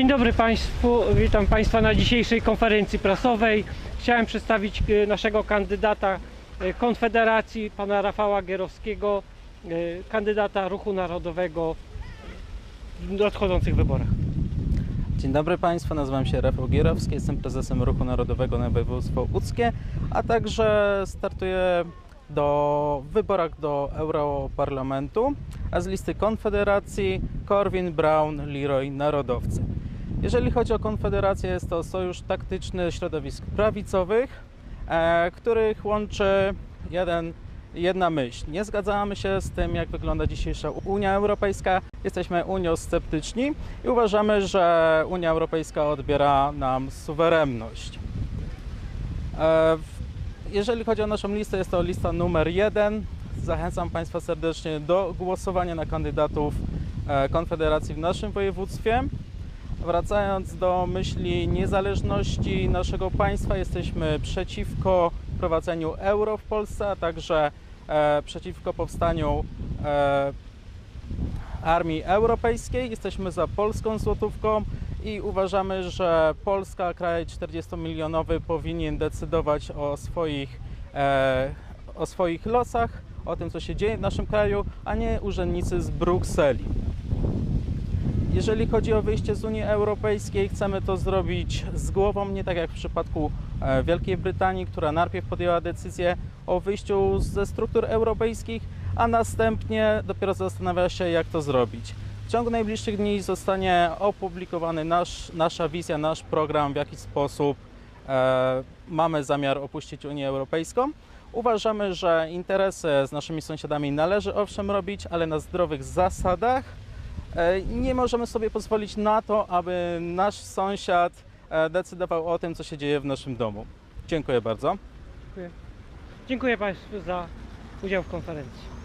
Dzień dobry Państwu, witam Państwa na dzisiejszej konferencji prasowej. Chciałem przedstawić e, naszego kandydata e, Konfederacji, pana Rafała Gierowskiego, e, kandydata Ruchu Narodowego w nadchodzących wyborach. Dzień dobry Państwu, nazywam się Rafał Gierowski, jestem prezesem Ruchu Narodowego na województwo łódzkie, a także startuję do wyborach do Europarlamentu, a z listy Konfederacji Korwin, Brown, Leroy, Narodowcy. Jeżeli chodzi o Konfederację, jest to sojusz taktyczny środowisk prawicowych, e, których łączy jeden, jedna myśl. Nie zgadzamy się z tym, jak wygląda dzisiejsza Unia Europejska. Jesteśmy Unią sceptyczni i uważamy, że Unia Europejska odbiera nam suwerenność. E, Jeżeli chodzi o naszą listę, jest to lista numer jeden. Zachęcam Państwa serdecznie do głosowania na kandydatów e, Konfederacji w naszym województwie. Wracając do myśli niezależności naszego państwa, jesteśmy przeciwko wprowadzeniu euro w Polsce, a także e, przeciwko powstaniu e, armii europejskiej. Jesteśmy za polską złotówką i uważamy, że Polska, kraj 40-milionowy, powinien decydować o swoich, e, o swoich losach, o tym, co się dzieje w naszym kraju, a nie urzędnicy z Brukseli. Jeżeli chodzi o wyjście z Unii Europejskiej, chcemy to zrobić z głową, nie tak jak w przypadku e, Wielkiej Brytanii, która najpierw podjęła decyzję o wyjściu ze struktur europejskich, a następnie dopiero zastanawia się, jak to zrobić. W ciągu najbliższych dni zostanie opublikowany nasz, nasza wizja, nasz program, w jaki sposób e, mamy zamiar opuścić Unię Europejską. Uważamy, że interesy z naszymi sąsiadami należy owszem robić, ale na zdrowych zasadach. E, Nie możemy sobie pozwolić na to, aby nasz sąsiad e, decydował o tym, co się dzieje w naszym domu. Dziękuję bardzo. Dziękuję Państwu za udział w konferencji.